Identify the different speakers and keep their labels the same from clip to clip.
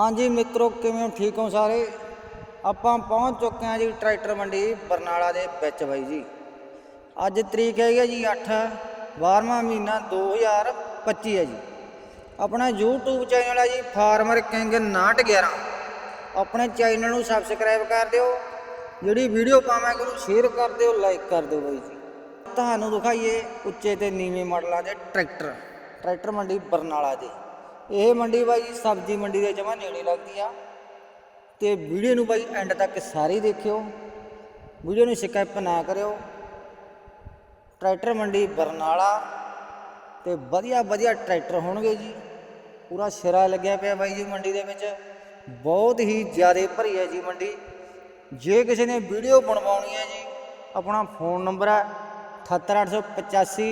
Speaker 1: ਹਾਂਜੀ ਮਿੱਤਰੋ, ਕਿਵੇਂ ਹੋ? ਠੀਕ ਹੋ ਸਾਰੇ? ਆਪਾਂ ਪਹੁੰਚ ਚੁੱਕੇ ਹਾਂ ਜੀ ਟਰੈਕਟਰ ਮੰਡੀ ਬਰਨਾਲਾ ਦੇ ਵਿੱਚ ਬਾਈ ਜੀ। ਅੱਜ ਤਰੀਕ ਹੈਗੀ ਜੀ 8 12ਵਾਂ ਮਹੀਨਾ 2025 ਹੈ ਜੀ। ਆਪਣਾ YouTube ਚੈਨਲ ਹੈ ਜੀ ਫਾਰਮਰ ਕਿੰਗ 911 ਆਪਣੇ ਚੈਨਲ ਨੂੰ ਸਬਸਕ੍ਰਾਈਬ ਕਰ ਦਿਓ। ਜਿਹੜੀ ਵੀਡੀਓ ਪਾਵਾਂਗੇ ਉਹਨੂੰ ਸ਼ੇਅਰ ਕਰ ਦਿਓ ਲਾਈਕ ਕਰ ਦਿਓ ਬਾਈ ਜੀ। ਤੁਹਾਨੂੰ ਦਿਖਾਈਏ ਉੱਚੇ ਤੇ ਨੀਵੇਂ ਮਾਡਲਾਂ ਦੇ ਟਰੈਕਟਰ। ਟਰੈਕਟਰ ਮੰਡੀ ਬਰਨਾਲਾ ਦੇ। ਇਹ ਮੰਡੀ ਬਾਈ ਜੀ ਸਬਜ਼ੀ ਮੰਡੀ ਦੇ ਜਮਾ ਨੇੜੇ ਲੱਗਦੀ ਆ। ਤੇ ਵੀਡੀਓ ਨੂੰ ਬਾਈ ਐਂਡ ਤੱਕ ਸਾਰੀ ਦੇਖਿਓ। ਵੀਡੀਓ ਨੂੰ ਸਕਿਪ ਨਾ ਕਰਿਓ। ਟਰੈਕਟਰ ਮੰਡੀ ਬਰਨਾਲਾ। ਤੇ ਵਧੀਆ ਵਧੀਆ ਟਰੈਕਟਰ ਹੋਣਗੇ ਜੀ। ਪੂਰਾ ਸਿਰਾ ਲੱਗਿਆ ਪਿਆ ਬਾਈ ਜੀ ਮੰਡੀ ਦੇ ਵਿੱਚ। ਬਹੁਤ ਹੀ ਜ਼ਿਆਦਾ ਭਰੀ ਹੈ ਜੀ ਮੰਡੀ। ਜੇ ਕਿਸੇ ਨੇ ਵੀਡੀਓ ਬਣਵਾਉਣੀ ਹੈ ਜੀ, ਆਪਣਾ ਫੋਨ ਨੰਬਰ ਹੈ 78885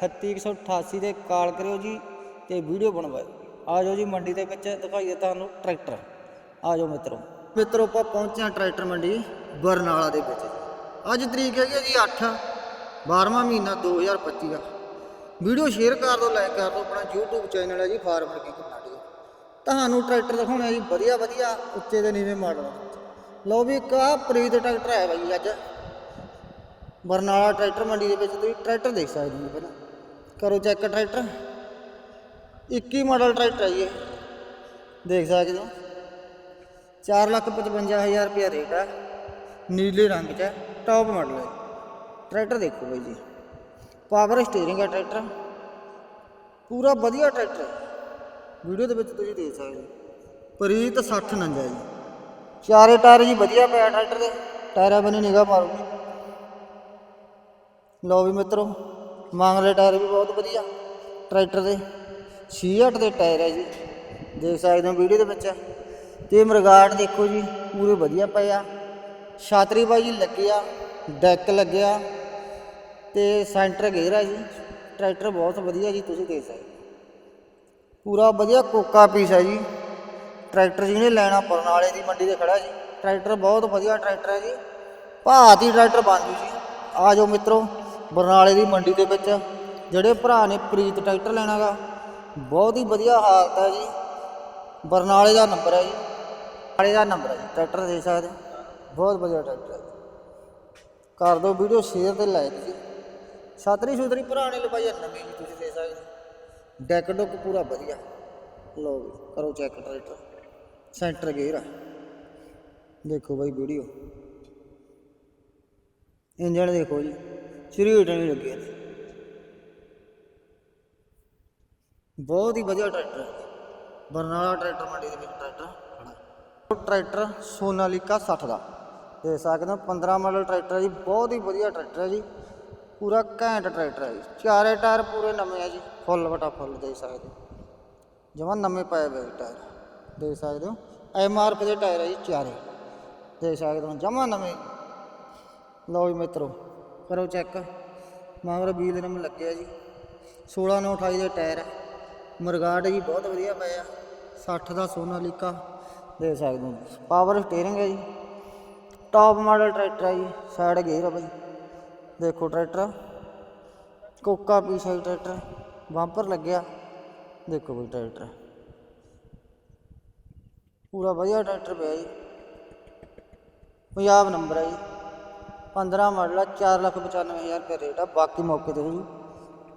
Speaker 1: 38188 ਤੇ ਕਾਲ ਕਰਿਓ ਜੀ ਤੇ ਵੀਡੀਓ ਬਣਵਾਇਓ। ਆ ਜਾਓ ਜੀ ਮੰਡੀ ਦੇ ਵਿੱਚ ਦਿਖਾਈਏ ਤੁਹਾਨੂੰ ਟਰੈਕਟਰ। ਆ ਜਾਓ ਮਿੱਤਰੋ। ਮਿੱਤਰੋ, ਆਪਾਂ ਪਹੁੰਚੇ ਹਾਂ ਟਰੈਕਟਰ ਮੰਡੀ ਬਰਨਾਲਾ ਦੇ ਵਿੱਚ ਅੱਜ ਤਰੀਕ ਹੈਗੀ ਹੈ ਜੀ 8 12ਵਾਂ ਮਹੀਨਾ 2025 ਦਾ। ਵੀਡੀਓ ਸ਼ੇਅਰ ਕਰ ਦਿਓ, ਲਾਈਕ ਕਰ ਦਿਓ, ਆਪਣਾ YouTube ਚੈਨਲ ਹੈ ਜੀ ਫਾਰਮਰ ਕੀ ਨਾਟਕ ਤੁਹਾਨੂੰ ਟਰੈਕਟਰ ਦਿਖਾਉਣਾ ਜੀ, ਵਧੀਆ ਵਧੀਆ, ਉੱਚੇ ਦੇ ਨੀਵੇਂ ਮਾਡਲ। ਲਓ ਵੀ ਇੱਕ ਆਹ ਪ੍ਰੀਤ ਟਰੈਕਟਰ ਹੈ ਬਾਈ ਅੱਜ। ਬਰਨਾਲਾ ਟਰੈਕਟਰ ਮੰਡੀ ਦੇ ਵਿੱਚ ਤੁਸੀਂ ਟਰੈਕਟਰ ਦੇਖ ਸਕਦੇ ਹੋ ਪਹਿਲਾਂ। ਕਰੋ ਚੈੱਕ ਟਰੈਕਟਰ। 21 ਮਾਡਲ ਟਰੈਕਟਰ ਹੈ ਜੀ ਇਹ। ਦੇਖ ਸਕਦੇ ਹੋ। 455000 ਰੁਪਏ ਰੇਟ ਹੈ। ਨੀਲੇ ਰੰਗ 'ਚ ਹੈ। ਟੌਪ ਮਾਡਲ ਹੈ। ਟਰੈਕਟਰ ਦੇਖੋ ਬਾਈ ਜੀ। ਪਾਵਰ ਸਟੀਅਰਿੰਗ ਹੈ ਟਰੈਕਟਰ। ਪੂਰਾ ਵਧੀਆ ਟਰੈਕਟਰ ਵੀਡੀਓ ਦੇ ਵਿੱਚ ਤੁਸੀਂ ਦੇਖ ਸਕਦੇ ਹੋ। ਪ੍ਰੀਤ 60 ਨੰਜਾ ਜੀ। ਚਾਰੇ ਟਾਇਰ ਜੀ ਵਧੀਆ ਪਿਆ ਟਰੈਕਟਰ ਦੇ। ਟਾਇਰਾਂ ਬਣੀ ਨਿਗਾਹ ਮਾਰੋ ਲਓ ਵੀ ਮਿੱਤਰੋ, ਮੰਗਲੇ ਟਾਇਰ ਵੀ ਬਹੁਤ ਵਧੀਆ। ਟਰੈਕਟਰ ਦੇ। 68 ਦੇ ਟਾਇਰ ਹੈ ਜੀ। ਦੇਖ ਸਕਦੇ ਹੋ ਵੀਡੀਓ ਦੇ ਵਿੱਚ। ਤੇ ਮਰਗਾਟ ਦੇਖੋ ਜੀ, ਪੂਰੇ ਵਧੀਆ ਪਏ ਆ। ਛਾਤਰੀ ਬਾਈ ਜੀ ਲੱਗਿਆ ਡੈਕ ਲੱਗਿਆ ਤੇ ਸੈਂਟਰ ਗੇਅਰ ਹੈ ਜੀ। ਟਰੈਕਟਰ ਬਹੁਤ ਵਧੀਆ ਜੀ, ਤੁਸੀਂ ਦੇਖ ਸਕਦੇ ਪੂਰਾ ਵਧੀਆ ਕੋਕਾ ਪੀਸ ਹੈ ਜੀ। ਟਰੈਕਟਰ ਜਿਹਨੇ ਲੈਣਾ, ਬਰਨਾਲੇ ਦੀ ਮੰਡੀ ਤੇ ਖੜਾ ਜੀ। ਟਰੈਕਟਰ ਬਹੁਤ ਵਧੀਆ ਟਰੈਕਟਰ ਹੈ ਜੀ। ਭਾਅ ਦੀ ਟਰੈਕਟਰ ਬਣ ਜੂ ਜੀ। ਆ ਜਾਓ ਮਿੱਤਰੋ, ਬਰਨਾਲੇ ਦੀ ਮੰਡੀ ਦੇ ਵਿੱਚ। ਜਿਹੜੇ ਭਰਾ ਨੇ ਪ੍ਰੀਤ ਟਰੈਕਟਰ ਲੈਣਾਗਾ ਬਹੁਤ ਹੀ ਵਧੀਆ ਹਾਲਤ ਹੈ ਜੀ। ਬਰਨਾਲੇ ਦਾ ਨੰਬਰ ਹੈ ਜੀ। ਬਰਨਾਲੇ ਦਾ ਨੰਬਰ ਹੈ ਜੀ। ਟਰੈਕਟਰ ਦੇ ਸਕਦੇ ਬਹੁਤ ਵਧੀਆ ਟਰੈਕਟਰ ਹੈ ਜੀ। ਕਰ ਦਿਓ ਵੀਡੀਓ ਸ਼ੇਅਰ ਤੇ ਲਾਈਕ ਜੀ। ਛਤਰੀ ਛੁਤਰੀ ਭਰਾ ਨੇ ਲਵਾਈ ਹੈ ਨਵੀਂ ਵੀ ਤੁਸੀਂ ਦੇ ਸਕਦੇ ਹੋ। ਡੈਕ ਡੁੱਕ ਪੂਰਾ ਵਧੀਆ। ਲਓ ਵੀ ਕਰੋ ਚੈੱਕ ਟਰੈਕਟਰ। ਸੈਂਟਰ ਗੇਅਰ ਆ। ਦੇਖੋ ਬਾਈ ਵੀਡੀਓ। ਇੰਜਣ ਦੇਖੋ ਜੀ। ਸ਼੍ਰੀ ਨਹੀਂ ਲੱਗੇ ਨੇ। ਬਹੁਤ ਹੀ ਵਧੀਆ ਟਰੈਕਟਰ ਹੈ ਬਰਨਾਲਾ ਟਰੈਕਟਰ ਮੰਡੀ ਦੇ ਵਿੱਚ ਟਰੈਕਟਰ ਖੜਾ ਉਹ ਟਰੈਕਟਰ ਸੋਨਾਲੀਕਾ 60 ਦਾ। ਦੇ ਸਕਦੇ ਹੋ 15 ਮਾਡਲ ਟਰੈਕਟਰ ਹੈ ਜੀ, ਬਹੁਤ ਹੀ ਵਧੀਆ ਟਰੈਕਟਰ ਹੈ ਜੀ। ਪੂਰਾ ਘੈਂਟ ਟਰੈਕਟਰ ਹੈ ਜੀ। ਚਾਰੇ ਟਾਇਰ ਪੂਰੇ ਨਵੇਂ ਆ ਜੀ, ਫੁੱਲ ਵਟਾ ਫੁੱਲ ਦੇ ਸਕਦੇ ਹੋ। ਜਮਾਂ ਨਵੇਂ ਪਏ ਹੋਏ ਟਾਇਰ। ਦੇ ਸਕਦੇ ਹੋ, ਐਮ ਆਰ ਪੀ ਦੇ ਟਾਇਰ ਹੈ ਜੀ ਚਾਰੇ। ਦੇ ਸਕਦੇ ਹੋ, ਜਮਾਂ ਨਵੇਂ। ਲਓ ਜੀ ਮਿੱਤਰੋ, ਕਰੋ ਚੈੱਕ। ਮਾਮਰ ਵੀਲ ਨੰਬਰ ਲੱਗਿਆ ਜੀ। 16 9 28 ਦੇ ਟਾਇਰ ਹੈ। ਮਰਗਾਟ ਜੀ, ਬਹੁਤ ਵਧੀਆ ਪਏ ਆ। 60 ਦਾ ਸੋਨਾਲੀਕਾ ਦੇਖ ਸਕਦੇ ਹੋ ਪਾਵਰ ਸਟੀਅਰਿੰਗ ਹੈ ਜੀ। ਟਾਪ ਮਾਡਲ ਟਰੈਕਟਰ ਹੈ ਜੀ ਸਾਈਡ ਗੇਅਰ ਹੈ ਬਾਈ। ਦੇਖੋ ਟਰੈਕਟਰ ਕੋਕਾ ਪੀਸ ਹੈ ਜੀ ਟਰੈਕਟਰ ਬੰਪਰ ਲੱਗਿਆ। ਦੇਖੋ ਬਈ ਟਰੈਕਟਰ ਪੂਰਾ ਵਧੀਆ ਟਰੈਕਟਰ ਪਿਆ ਜੀ। ਪੰਜਾਬ ਨੰਬਰ ਹੈ ਜੀ। 15 ਮਾਡਲ ਆ 495000 ਰੁਪਏ ਰੇਟ ਆ। ਬਾਕੀ ਮੌਕੇ ਤੇ ਜੀ।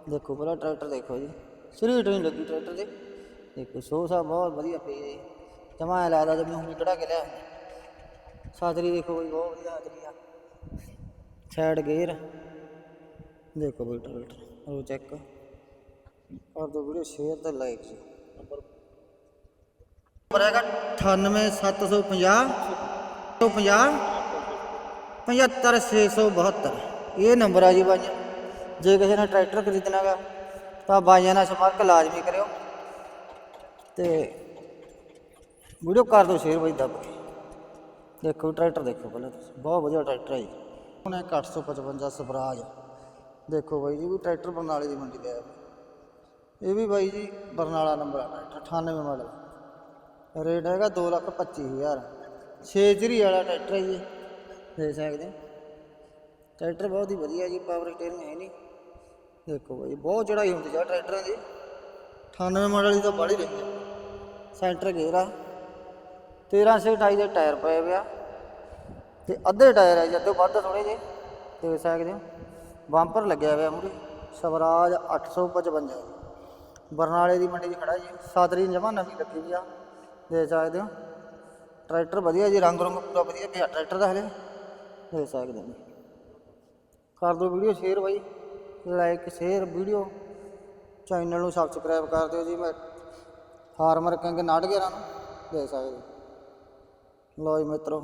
Speaker 1: ਦੇਖੋ ਪਹਿਲਾਂ ਟਰੈਕਟਰ ਦੇਖੋ ਜੀ। ਸਰੀਟ ਨਹੀਂ ਲੱਗੀ ਟਰੈਕਟਰ ਦੇ ਦੇਖੋ ਸੋਸਾ ਬਹੁਤ ਵਧੀਆ ਪਈ ਹੈ। ਜੀ ਜਮਾ ਐ ਲੱਗਦਾ ਜਿਵੇਂ ਹੁਣ ਕਢਾ ਕੇ ਲਿਆ ਸਾਦਰੀ ਦੇਖੋ ਬਈ ਬਹੁਤ ਵਧੀਆ ਸਾਦਰੀ ਆ। ਸਾਈਡ ਗੇਅਰ ਦੇਖੋ ਬਈ ਟਰੈਕਟਰ ਉਹ ਚੈੱਕ ਕਰ ਦੋ ਵੀਡੀਓ ਸ਼ੇਅਰ ਤੇ ਲਾਈਕ ਜੀ ਨੰਬਰ ਨੰਬਰ ਹੈਗਾ 98750 150 75672 ਇਹ ਨੰਬਰ ਆ ਜੀ ਬਾਈ। ਜੇ ਕਿਸੇ ਨੇ ਟਰੈਕਟਰ ਖਰੀਦਣਾਗਾ ਤਾਂ ਬਾਈਆਂ ਨਾਲ ਸੰਪਰਕ ਲਾਜ਼ਮੀ ਕਰਿਓ। ਤੇ ਵੀਡੀਓ ਕਰ ਦਿਓ ਸ਼ੇਅਰ ਬਾਈ ਦੱਬ ਕੇ। ਦੇਖੋ, ਟਰੈਕਟਰ ਦੇਖੋ ਪਹਿਲਾਂ ਤੁਸੀਂ। ਬਹੁਤ ਵਧੀਆ ਟਰੈਕਟਰ ਹੈ ਜੀ। ਹੁਣ ਇੱਕ 855 ਸਵਰਾਜ ਦੇਖੋ ਬਾਈ ਜੀ, ਵੀ ਟਰੈਕਟਰ ਬਰਨਾਲੇ ਦੀ ਮੰਡੀ ਦਾ ਇਹ ਵੀ ਬਾਈ ਜੀ ਬਰਨਾਲਾ ਨੰਬਰ ਆ ਟਰੈਕਟਰ 98 ਮਾਡਲ ਰੇਟ ਹੈਗਾ 225000 ਛੇ ਚਰੀ ਵਾਲਾ ਟਰੈਕਟਰ ਹੈ ਜੀ। ਦੇਖ ਸਕਦੇ ਟਰੈਕਟਰ ਬਹੁਤ ਹੀ ਵਧੀਆ ਜੀ ਪਾਵਰ ਸਟੀਅਰਿੰਗ ਹੈ ਨਹੀਂ। ਦੇਖੋ ਬਾਈ ਬਹੁਤ ਚੜਾਈ ਹੁੰਦੀ ਜਾ ਟਰੈਕਟਰਾਂ ਦੀ। 98 ਮਾਡਲ ਦੀ ਤਾਂ ਬੜੀ ਰਹੀ ਹੈ ਸੈਂਟਰ ਗੇਅਰ ਆ। 1328 ਦੇ ਟਾਇਰ ਪਏ ਪਿਆ ਤੇ ਅੱਧੇ ਟਾਇਰ ਹੈ ਜਦੋਂ ਵੱਧ ਥੋੜੇ ਜੇ ਦੇਖ ਸਕਦੇ ਹੋ। ਬੰਪਰ ਲੱਗਿਆ ਹੋਇਆ ਮੂਰੇ। ਸਵਰਾਜ 855 ਬਰਨਾਲੇ ਦੀ ਮੰਡੀ 'ਚ ਖੜਾ ਜੀ। ਸਾਦਰੀ ਜਮਾ ਨਵੀਂ ਲੱਗੀ ਵੀ ਆ। ਦੇਖ ਸਕਦੇ ਹੋ। ਟਰੈਕਟਰ ਵਧੀਆ ਜੀ, ਰੰਗ ਰੰਗ ਪੂਰਾ ਵਧੀਆ। ਪਿਆ ਟਰੈਕਟਰ ਦਾ ਹਲੇ ਦੇਖ ਸਕਦੇ ਹੋ। ਕਰ ਦਿਓ ਵੀਡੀਓ ਸ਼ੇਅਰ ਬਾਈ। Like, share, video. ਚੈਨਲ ਨੂੰ ਸਬਸਕ੍ਰਾਈਬ ਕਰ ਦਿਓ ਜੀ। ਮੈਂ ਫਾਰਮਰ ਕਿੰਗ ਨਾਟ ਨੂੰ ਦੇਖ ਸਕਦੇ। ਹੋ। ਲਓ ਜੀ ਮਿੱਤਰੋ,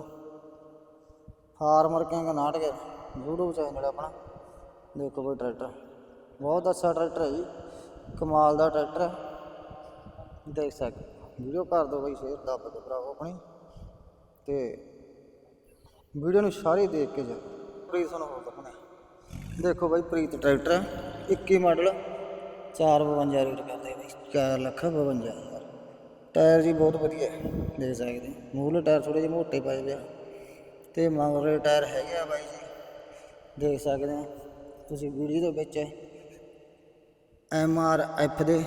Speaker 1: ਫਾਰਮਰ ਕਿੰਗ ਨਾਟ YouTube ਚੈਨਲ ਆਪਣਾ। ਦੇਖੋ ਕੋਈ ਟਰੈਕਟਰ। ਬਹੁਤ ਅੱਛਾ ਟਰੈਕਟਰ ਹੈ ਜੀ। ਕਮਾਲ ਦਾ ਟਰੈਕਟਰ ਹੈ। ਦੇਖ ਸਕਦੇ ਵੀਡੀਓ ਕਰ ਦਿਓ ਬਈ, ਸ਼ੇਅਰ ਦੱਬ ਦਿਓ ਭਰਾਵੋ ਆਪਣੀ। ਤੇ ਵੀਡੀਓ ਨੂੰ ਸਾਰੇ ਦੇਖ ਕੇ ਜਾਓ। ਪਲੀਜ਼ ਤੁਹਾਨੂੰ ਹੋਰ ਦਿਖਾਉਣਾ ਦੇਖੋ ਬਾਈ ਪ੍ਰੀਤ ਟਰੈਕਟਰ ਹੈ, 21 ਮਾਡਲ 452 ਰੇਟ ਕਰਦੇ ਬਾਈ 4 ਲੱਖ 52 ਹਜ਼ਾਰ। ਟਾਇਰ ਜੀ ਬਹੁਤ ਵਧੀਆ ਦੇਖ ਸਕਦੇ ਹੋ। ਟਾਇਰ ਥੋੜੇ ਜਿਹੇ ਮੋਟੇ ਪਾਏ ਪਿਆ ਤੇ ਮਗਰਲੇ ਟਾਇਰ ਹੈਗੇ ਆ ਬਾਈ ਜੀ ਦੇਖ ਸਕਦੇ ਹੋ। ਤੁਸੀਂ ਵੀਡੀਓ ਦੇ ਵਿੱਚ ਐਮ ਆਰ ਐਫ ਦੇ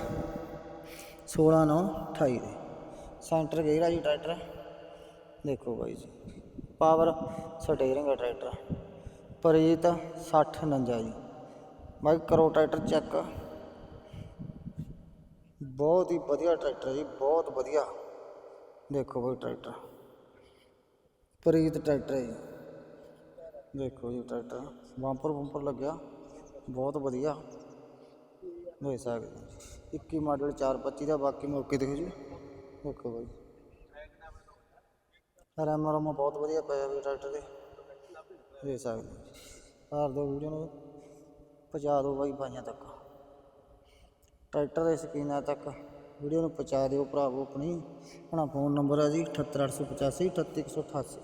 Speaker 1: 16 9 28 ਦੇ ਸੈਂਟਰ ਗੇਅਰ ਆ ਜੀ ਟਰੈਕਟਰ। ਦੇਖੋ ਬਾਈ ਜੀ ਪਾਵਰ ਸਟੀਅਰਿੰਗ ਹੈ ਟਰੈਕਟਰ। ਪ੍ਰੀਤ 60 49 ਜੀ। ਬਾਈ ਕਰੋ ਟਰੈਕਟਰ ਚੈੱਕ। ਬਹੁਤ ਹੀ ਵਧੀਆ ਟਰੈਕਟਰ ਜੀ, ਬਹੁਤ ਵਧੀਆ। ਦੇਖੋ ਬਾਈ ਟਰੈਕਟਰ। ਪ੍ਰੀਤ ਟਰੈਕਟਰ ਹੈ ਜੀ। ਦੇਖੋ ਜੀ ਟਰੈਕਟਰ, ਬੰਪਰ ਬੰਪਰ ਲੱਗਿਆ, ਬਹੁਤ ਵਧੀਆ। ਦੇਖ ਸਕਦੇ ਹੋ। 21 ਮਾਡਲ 425 ਦਾ, ਬਾਕੀ ਮੌਕੇ ਦੇਖੋ ਜੀ। ਦੇਖੋ ਬਾਈ। ਰੈਮ ਰੋਮ ਬਹੁਤ ਵਧੀਆ ਪਿਆ ਵੀ ਟਰੈਕਟਰ ਦੇ। ਦੇ ਸਕਦੇ। ਹੋ। ਕਰ ਦਿਓ ਵੀਡੀਓ ਨੂੰ। ਪਹੁੰਚਾ ਦਿਓ ਬਾਈ ਬਾਈਆਂ ਤੱਕ। ਟਰੈਕਟਰ ਦੇ ਸਕੀਨਾਂ ਤੱਕ। ਵੀਡੀਓ ਨੂੰ ਪਹੁੰਚਾ ਦਿਓ ਭਰਾਵੋ ਆਪਣੀ। ਆਪਣਾ ਫੋਨ ਨੰਬਰ ਹੈ ਜੀ 78885 38188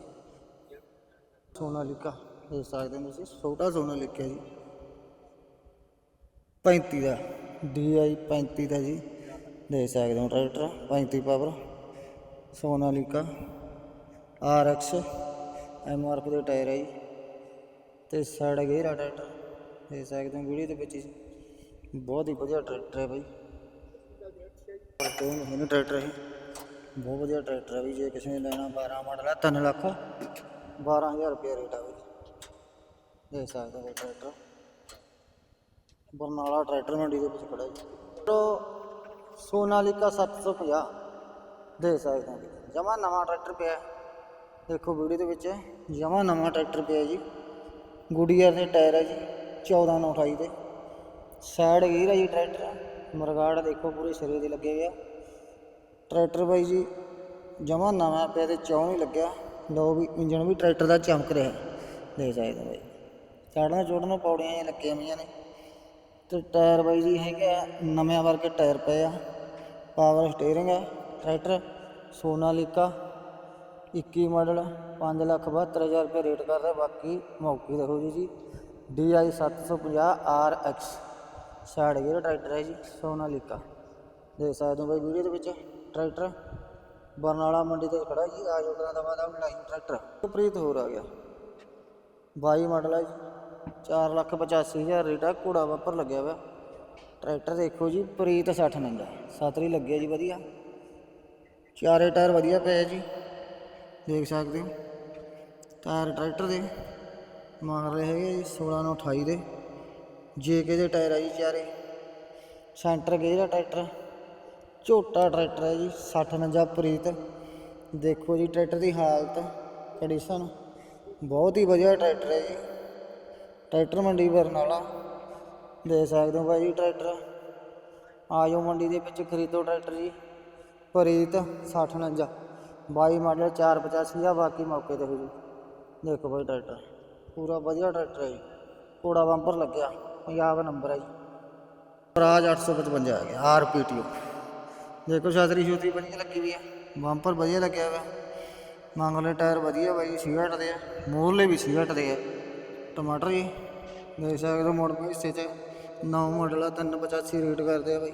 Speaker 1: ਸੋਨਾਲੀਕਾ ਦੇ ਸਕਦੇ ਹੋ ਤੁਸੀਂ। ਛੋਟਾ ਸੋਨਾਲੀਕਾ ਜੀ। 35 ਦਾ। DI 35 ਦਾ ਜੀ। ਦੇ ਸਕਦੇ ਹੋ tractor. 35 power. Sonalika RX MRF ਦੇ ਟਾਇਰ ਹੈ ਜੀ। ਤੇ ਸਾਈਡ ਗੇਅਰ ਆ ਟਰੈਕਟਰ ਦੇਖ ਸਕਦੇ ਹੋ ਵੀਡੀਓ ਦੇ ਵਿੱਚ ਜੀ ਬਹੁਤ ਹੀ ਵਧੀਆ ਟਰੈਕਟਰ ਹੈ ਬਾਈ। ਤੇ ਮਹੀਨੇ ਟਰੈਕਟਰ ਹੈ। ਬਹੁਤ ਵਧੀਆ ਟਰੈਕਟਰ ਹੈ ਵੀ, ਜੇ ਕਿਸੇ ਨੇ ਲੈਣਾ 12 ਮਾਡਲ ਹੈ 3 ਲੱਖ। 12000 ਰੁਪਏ ਰੇਟ ਆ ਬਈ। ਦੇਖ ਸਕਦੇ ਹੋ ਟਰੈਕਟਰ ਬਰਨਾਲਾ ਟਰੈਕਟਰ ਮੰਡੀ ਦੇ ਵਿੱਚ ਖੜਾ ਜੀ। ਤੋ ਸੋਨਾਲੀਕਾ 750 ਦੇਖ ਸਕਦੇ ਹੋ ਜਮਾ ਨਵਾਂ ਟਰੈਕਟਰ ਪਿਆ। ਹੈ। ਦੇਖੋ ਵੀਡੀਓ ਦੇ ਵਿੱਚ, ਜਮਾ ਨਵਾਂ ਟਰੈਕਟਰ ਪਿਆ ਜੀ। ਗੁਡੀਅਰ ਦੇ ਟਾਇਰ ਹੈ ਜੀ 14 ਨੂੰ 28 ਦੇ। ਸਾਈਡ ਗੇਅਰ ਹੈ ਜੀ ਟਰੈਕਟਰ। ਮਰਗਾੜ ਦੇਖੋ ਪੂਰੇ ਸਿਰੇ ਦੇ ਲੱਗੇ ਹੋਏ ਟਰੈਕਟਰ ਬਾਈ ਜੀ, ਜਮਾ ਨਵਾਂ ਪਿਆ ਤੇ ਚੌਂ ਨਹੀਂ ਲੱਗਿਆ। ਲੋ ਵੀ ਇੰਜਨ ਵੀ ਟਰੈਕਟਰ ਦਾ ਚਮਕ ਰਿਹਾ। ਦੇ ਸਕਦੇ ਬਾਈ। ਚੜ੍ਹਨਾ ਚੋੜਨਾ ਪੌੜੀਆਂ ਜਿਹੀਆਂ ਲੱਗੀਆਂ ਹੋਈਆਂ ਨੇ। ਤੇ ਟਾਇਰ ਬਾਈ ਜੀ ਹੈਗੇ ਆ ਨਵੇਂ ਵਰਗੇ ਟਾਇਰ ਪਏ ਆ। ਪਾਵਰ ਸਟੀਅਰਿੰਗ ਹੈ ਟਰੈਕਟਰ। ਸੋਨਾਲੀਕਾ 21 ਮਾਡਲ 572000 ਰੁਪਏ ਰੇਟ ਕਰਦਾ ਬਾਕੀ ਮੌਕੇ ਦੇਖੋ ਜੀ ਜੀ। DI 750 RX side gear tractor ਹੈ ਜੀ ਸੋਨਾਲੀਕਾ ਦੇਖ ਸਕਦੇ ਹੋ ਬਾਈ ਵੀਡੀਓ ਦੇ ਵਿੱਚ ਟਰੈਕਟਰ। ਬਰਨਾਲਾ ਮੰਡੀ ਤੇ ਖੜਾ ਜੀ, ਆ ਜੋ ਦਾ ਵਾਦਾ ਲਾਈਨ ਟਰੈਕਟਰ। ਪ੍ਰੀਤ ਹੋਰ ਆ ਗਿਆ। 22 ਮਾਡਲ ਹੈ ਜੀ 4 ਲੱਖ 85 ਹਜ਼ਾਰ ਰੇਟ ਆ, ਘੋੜਾ ਵਾਪਰ ਲੱਗਿਆ ਹੋਇਆ ਟਰੈਕਟਰ ਦੇਖੋ ਜੀ, ਪ੍ਰੀਤ 60 ਨੰਗਾ। ਸਤਰੀ ਲੱਗਿਆ ਜੀ ਵਧੀਆ। ਚਾਰੇ ਟਾਇਰ ਵਧੀਆ ਪਏ ਜੀ। ਦੇਖ ਸਕਦੇ ਹੋ। ਟਾਇਰ ਟਰੈਕਟਰ ਦੇ ਮੰਗ ਰਹੇ ਹੈਗੇ ਜੀ 16 ਨੂੰ 28 ਦੇ। ਜੇਕੇ ਦੇ ਟਾਇਰ ਆ ਜੀ ਚਾਰੇ। ਸੈਂਟਰ ਗੇਅਰ ਦਾ ਟਰੈਕਟਰ ਝੋਟਾ ਟਰੈਕਟਰ ਹੈ ਜੀ 60 ਨੰਜਾ ਪ੍ਰੀਤ। ਦੇਖੋ ਜੀ ਟਰੈਕਟਰ ਦੀ ਹਾਲਤ ਕੰਡੀਸ਼ਨ ਬਹੁਤ ਹੀ ਵਧੀਆ ਟਰੈਕਟਰ ਹੈ ਜੀ। ਟਰੈਕਟਰ ਮੰਡੀ ਬਰਨਾਲਾ। ਦੇਖ ਸਕਦੇ ਹੋ ਭਾਈ ਜੀ ਟਰੈਕਟਰ। ਆਜੋ ਮੰਡੀ ਦੇ ਵਿੱਚ ਖਰੀਦੋ ਟਰੈਕਟਰ ਜੀ। ਪ੍ਰੀਤ 60 ਨੰਜਾ 22 ਮਾਡਲ 485 ਆ, ਬਾਕੀ ਮੌਕੇ ਤੇ ਹੋ ਜੀ। ਦੇਖੋ ਭਾਈ ਟਰੈਕਟਰ ਪੂਰਾ ਵਧੀਆ ਟਰੈਕਟਰ ਹੈ ਜੀ। ਘੋੜਾ ਬੰਪਰ ਲੱਗਿਆ। ਪੰਜਾਬ ਨੰਬਰ ਹੈ ਜੀ। ਰਾਜ 855 ਆ ਗਿਆ ਆਰਪੀਟੀਓ ਦੇਖੋ ਛਾਤਰੀ ਛੁਤਰੀ ਵਧੀਆ ਲੱਗੀ ਵੀ ਆ। ਬੰਪਰ ਵਧੀਆ ਲੱਗਿਆ ਹੋਇਆ। ਮੰਗਲੇ ਟਾਇਰ ਵਧੀਆ ਬਾਈ ਸੀਗਟ ਦੇ ਆ। ਮੂਹਰਲੇ ਵੀ ਸੀਗਟ ਦੇ ਆ। ਟਮਾਟਰ ਜੀ, ਦੇਖ ਸਕਦੇ ਹੋ ਮੋੜ ਹਿੱਸੇ 'ਚ ਨੌ ਮਾਡਲ ਆ 385 ਰੇਟ ਕਰਦੇ ਆ ਬਾਈ।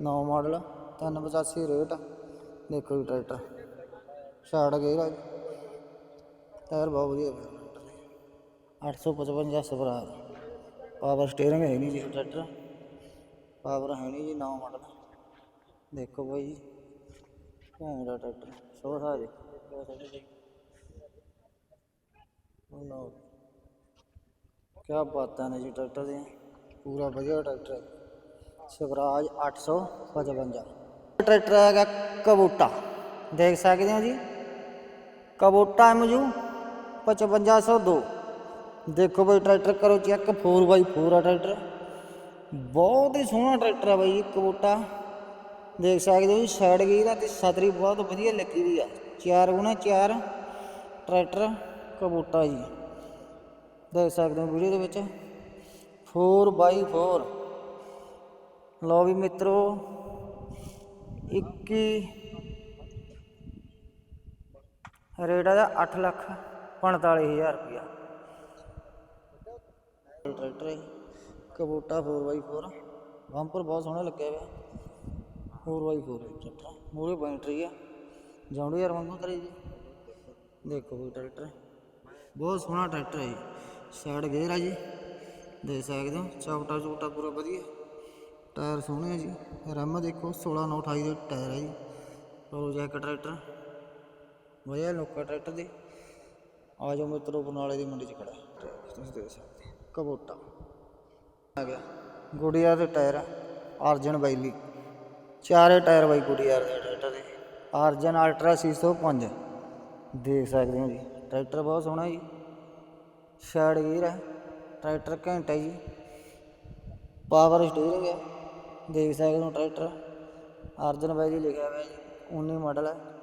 Speaker 1: ਨੌ ਮਾਡਲ 385 ਰੇਟ। ਦੇਖੋ ਜੀ ਟਰੈਕਟਰ ਛਾੜ ਗਏ ਰਾਜ ਟਾਇਰ ਬਹੁਤ ਵਧੀਆ ਪਿਆ ਟਰੈਕਟਰ ਦੇ 855 ਸਵਰਾਜ ਪਾਵਰ ਸਟੀਅਰਿੰਗ ਹੈ ਨਹੀਂ ਜੀ ਟਰੈਕਟਰ ਪਾਵਰ ਹੈ ਨਹੀਂ ਜੀ 9 ਮਾਡਲ ਦੇਖੋ ਬਾਈ ਜੀ ਘੈਂਟ ਦਾ ਟਰੈਕਟਰ ਸੋ ਸਾਰੇ ਲਓ ਕਿਆ ਬਾਤਾਂ ਨੇ ਜੀ ਟਰੈਕਟਰ ਦੀਆਂ ਪੂਰਾ ਵਧੀਆ ਟਰੈਕਟਰ ਹੈ ਸਵਰਾਜ 855 ਟਰੈਕਟਰ ਹੈਗਾ ਕਬੂਟਾ ਦੇਖ ਸਕਦੇ ਹੋ ਜੀ ਕਬੂਟਾ ਐਮਜੂ 5502 ਦੇਖੋ ਬਈ ਟਰੈਕਟਰ ਕਰੋ ਚੈੱਕ 4x4 ਆ ਟਰੈਕਟਰ ਬਹੁਤ ਹੀ ਸੋਹਣਾ ਟਰੈਕਟਰ ਆ ਬਈ ਕਬੂਟਾ। ਦੇਖ ਸਕਦੇ ਹੋ ਜੀ ਸਾਈਡ ਗਈ ਦਾ ਤੇ ਸਤਰੀ ਬਹੁਤ ਵਧੀਆ ਲੱਗੀ ਹੋਈ ਆ। ਚਾਰ ਗੁਣਾ ਚਾਰ ਟਰੈਕਟਰ ਕਬੂਟਾ ਜੀ। ਦੇਖ ਸਕਦੇ ਹੋ ਵੀਡੀਓ ਦੇ ਵਿੱਚ। 4x4 ਲਓ ਵੀ ਮਿੱਤਰੋ 21 ਰੇਟ ਦਾ 8 ਲੱਖ 45000 ਰੁਪਇਆ। ਟਰੈਕਟਰ ਹੈ ਕਬੂਟਾ 4x4 ਬੰਪਰ ਬਹੁਤ ਸੋਹਣਾ ਲੱਗਿਆ ਹੋਇਆ 4x4 ਹੈ ਟਰੈਕਟਰ। ਮੂਰੇ ਬੈਟਰੀ ਆ। ਜਾਉਂਦੇ ਯਾਰ ਵਾਂਗੂ ਕਰੇ ਜੀ। ਦੇਖੋ ਵੀ ਟਰੈਕਟਰ। ਬਹੁਤ ਸੋਹਣਾ ਟਰੈਕਟਰ ਹੈ ਜੀ। ਸਾਈਡ ਗੇਅਰ ਆ ਜੀ। ਦੇ ਸਕਦੇ ਹੋ, ਚੌਕਟਾ ਚੂਟਾ ਪੂਰਾ ਵਧੀਆ। ਟਾਇਰ ਸੋਹਣੇ ਆ ਜੀ। ਰਮ ਦੇਖੋ 16 9 28 ਦੇ ਟਾਇਰ ਹੈ ਜੀ। ਰੋ ਟਰੈਕਟਰ। ਵਧੀਆ ਲੋਕਾ ਟਰੈਕਟਰ ਦੀ। ਆ ਜਾਓ ਮਿੱਤਰੋ, ਬਰਨਾਲੇ ਦੀ ਮੰਡੀ 'ਚ ਖੜਾ। ਹੈ। ਤੁਸੀਂ ਦੇਖ ਸਕਦੇ ਕਬੋਟਾ ਆ ਗਿਆ। ਗੁੜੀਆ ਦੇ ਟਾਇਰ ਅਰਜਨ ਬਾਈਲੀ ਚਾਰੇ ਟਾਇਰ ਬਾਈ ਗੁੜੀਆ ਦੇ ਟਰੈਕਟਰ ਦੇ। ਅਰਜਨ ਅਲਟਰਾ 605 ਦੇਖ ਸਕਦੇ ਹੋ ਜੀ। ਟਰੈਕਟਰ ਬਹੁਤ ਸੋਹਣਾ ਜੀ। ਸਾਈਡ ਗੀਰ ਹੈ ਟਰੈਕਟਰ ਘੰਟਾ ਜੀ। ਪਾਵਰ ਸਟੀਅਰਿੰਗ ਹੈ ਦੇਖ ਸਕਦੇ ਹੋ ਟਰੈਕਟਰ। ਅਰਜਨ ਬਾਈਲੀ ਲਿਖਿਆ ਹੋਇਆ ਜੀ। 19 ਮਾਡਲ ਹੈ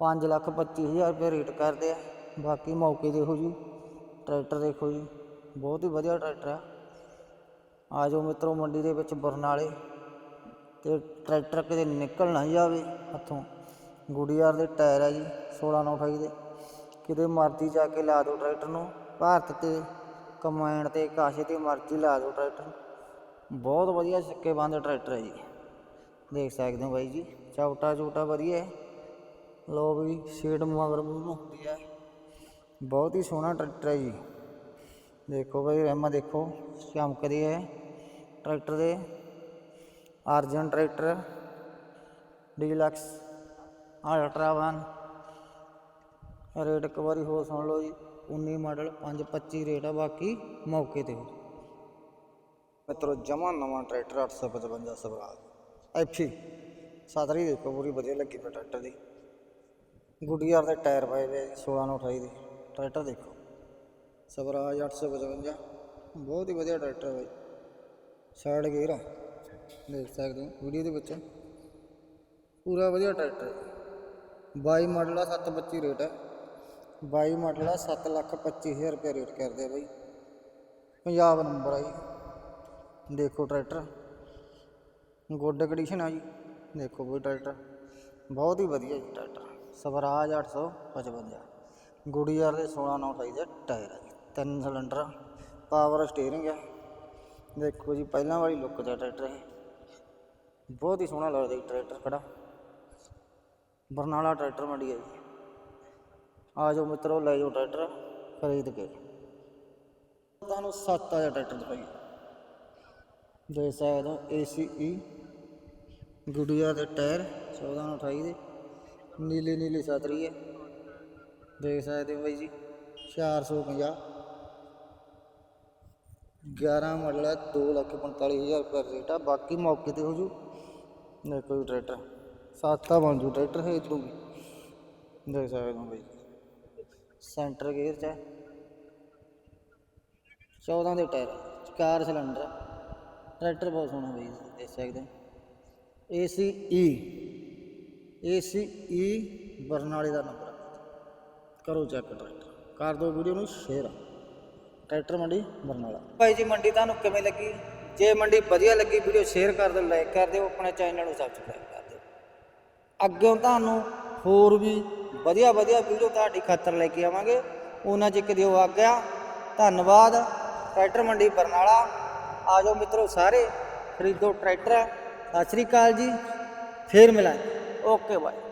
Speaker 1: 5 ਲੱਖ 25000 ਰੁਪਏ ਰੇਟ ਕਰਦੇ ਆ। ਬਾਕੀ ਮੌਕੇ ਦੇਖੋ ਜੀ, ਟਰੈਕਟਰ ਦੇਖੋ ਜੀ, ਬਹੁਤ ਹੀ ਵਧੀਆ ਟਰੈਕਟਰ ਆ। ਆ ਜਾਓ ਮਿੱਤਰੋ ਮੰਡੀ ਦੇ ਵਿੱਚ ਬਰਨਾਲੇ ਤੇ ਟਰੈਕਟਰ ਕਿਤੇ ਨਿਕਲ ਨਾ ਜਾਵੇ ਹੱਥੋਂ। ਗੁੜੀਆਰ ਦੇ ਟਾਇਰ ਆ ਜੀ 16 9 28 ਦੇ। ਕਿਤੇ ਮਰਜ਼ੀ ਜਾ ਕੇ ਲਾ ਦਿਓ ਟਰੈਕਟਰ ਨੂੰ। ਭਾਰਤ ਤੇ ਕਮੈਂਡ ਤੇ ਕਾਸ਼ੇ ਤੇ ਮਰਜ਼ੀ ਲਾ ਦਿਓ ਟਰੈਕਟਰ। ਬਹੁਤ ਵਧੀਆ ਸਿੱਕੇ ਬੰਦ ਟਰੈਕਟਰ ਹੈ ਜੀ। ਦੇਖ ਸਕਦੇ ਹੋ ਬਾਈ ਜੀ ਚੌਟਾ ਚੂਟਾ ਵਧੀਆ ਹੈ। ਲੋ ਵੀ ਸੀਟ ਮਗਰ ਨੂੰ ਹੁੰਦੀ ਹੈ ਬਹੁਤ ਹੀ ਸੋਹਣਾ ਟਰੈਕਟਰ ਹੈ ਜੀ। ਦੇਖੋ ਭਾਈ ਰਹਿਮਾ ਦੇਖੋ, ਚਮਕਦੀ ਹੈ ਟਰੈਕਟਰ ਦੇ Arjun tractor, deluxe, ultra one. Rate ਇੱਕ ਵਾਰੀ ਹੋਰ ਸੁਣ ਲਓ ਜੀ। 19 ਮਾਡਲ 525 ਰੇਟ ਆ, ਬਾਕੀ ਮੌਕੇ ਤੇ। ਮਿੱਤਰੋ, ਜਮਾ ਨਵਾਂ ਟਰੈਕਟਰ 855 ਸਵਰਾਜ ਐਫੀ ਸਾਦਰੀ ਦੇਖੋ, ਪੂਰੀ ਵਧੀਆ ਲੱਗੀ ਪਈ ਟਰੈਕਟਰ ਦੀ। ਗੁੱਡੀਆਰ ਦੇ ਟਾਇਰ ਪਏ ਵੇ 16 ਨੂੰ 28 ਦੇ। ਟਰੈਕਟਰ ਦੇਖੋ। ਸਵਰਾਜ 855 ਬਹੁਤ ਹੀ ਵਧੀਆ ਟਰੈਕਟਰ ਹੈ ਬਾਈ। ਸਾਈਡ ਗੇਅਰ ਆ। ਦੇਖ ਸਕਦੇ ਹੋ, ਵੀਡੀਓ ਦੇ ਵਿੱਚ। ਪੂਰਾ ਵਧੀਆ ਟਰੈਕਟਰ ਹੈ 22 ਮਾਡਲ ਦਾ 725 ਰੇਟ ਹੈ 22 ਮਾਡਲ ਦਾ 7 ਲੱਖ 25000 ਰੁਪਏ ਰੇਟ ਕਰਦੇ ਆ ਬਾਈ। ਪੰਜਾਬ ਨੰਬਰ ਆ ਜੀ। ਦੇਖੋ ਟਰੈਕਟਰ। ਗੁੱਡ ਕੰਡੀਸ਼ਨ ਆ ਜੀ। ਦੇਖੋ ਬਈ ਟਰੈਕਟਰ। ਬਹੁਤ ਹੀ ਵਧੀਆ ਜੀ ਟਰੈਕਟਰ। ਸਵਰਾਜ 855 ਗੁੜੀਆਰ ਦੇ 16 9 28 ਦੇ ਟਾਇਰ ਆ ਤਿੰਨ ਸਿਲੰਡਰ ਪਾਵਰ ਸਟੀਅਰਿੰਗ ਆ। ਦੇਖੋ ਜੀ, ਪਹਿਲਾਂ ਵਾਲੀ ਲੁੱਕ ਦਾ ਟਰੈਕਟਰ ਹੈ ਬਹੁਤ ਹੀ ਸੋਹਣਾ ਲੱਗਦਾ ਜੀ ਟਰੈਕਟਰ ਖੜਾ। ਬਰਨਾਲਾ ਟਰੈਕਟਰ ਮੰਡੀ ਹੈ ਜੀ। ਆ ਜਾਓ ਮਿੱਤਰੋ, ਲੈ ਜਾਓ ਟਰੈਕਟਰ ਖਰੀਦ ਕੇ। ਤੁਹਾਨੂੰ ਸੱਤ ਆ ਟਰੈਕਟਰ ਦਿਖਾਈ। ਦੇ ਸਕਦੇ ਹੋ ACE ਗੁੜੀਆ ਦੇ ਟਾਇਰ 14 ਨੂੰ 28 ਦੇ ਨੀਲੀ ਨੀਲੀ ਸਤਰੀ ਹੈ। ਦੇਖ ਸਕਦੇ ਹੋ ਬਾਈ ਜੀ 450 11 ਮਾਡਲ ਹੈ 245000 ਰੁਪਏ ਰੇਟ ਆ। ਬਾਕੀ ਮੌਕੇ ਤੇ ਹੋ ਜੂ। ਨਾ ਕੋਈ ਟਰੈਕਟਰ ਸਸਤਾ ਬਣ ਜੂ ਟਰੈਕਟਰ ਹੈ ਇਧਰੋਂ ਵੀ। ਦੇਖ ਸਕਦੇ ਹੋ ਬਾਈ ਸੈਂਟਰ ਗੇਅਰ ਚ ਹੈ। 14 ਦੇ ਟਾਇਰ ਚਾਰ ਸਿਲੰਡਰ ਟਰੈਕਟਰ ਬਹੁਤ ਸੋਹਣਾ ਬਾਈ ਦੇਖ ਸਕਦੇ ਹੋ ਸੀ ਈ ਬਰਨਾਲੇ ਦਾ ਨੰਬਰ ਕਰੋ ਚੈੱਕ ਟਰੈਕਟਰ ਕਰ ਦਿਓ ਵੀਡੀਓ ਨੂੰ ਸ਼ੇਅਰ ਟਰੈਕਟਰ ਮੰਡੀ, ਬਰਨਾਲਾ। ਭਾਈ ਜੀ, ਮੰਡੀ ਤੁਹਾਨੂੰ ਕਿਵੇਂ ਲੱਗੀ? ਜੇ ਮੰਡੀ ਵਧੀਆ ਲੱਗੀ ਵੀਡੀਓ ਸ਼ੇਅਰ ਕਰ ਦਿਓ ਲਾਈਕ ਕਰ ਦਿਓ, ਆਪਣੇ ਚੈਨਲ ਨੂੰ ਸਬਸਕ੍ਰਾਈਬ ਕਰ ਦਿਓ। ਅੱਗੇ ਤੁਹਾਨੂੰ ਹੋਰ ਵੀ ਵਧੀਆ ਵਧੀਆ ਵੀਡੀਓ ਤੁਹਾਡੀ ਖਾਤਰ ਲੈ ਕੇ ਆਵਾਂਗੇ। ਉਹਨਾਂ 'ਚ ਇੱਕ ਦਿਓ ਆ। ਗਿਆ ਧੰਨਵਾਦ। ਟਰੈਕਟਰ ਮੰਡੀ, ਬਰਨਾਲਾ। ਆ ਜਾਓ ਮਿੱਤਰੋ ਸਾਰੇ। ਖਰੀਦੋ ਟਰੈਕਟਰ ਸਤਿ ਸ੍ਰੀ ਅਕਾਲ ਜੀ। ਫੇਰ ਮਿਲਾਂਗੇ। Okay bye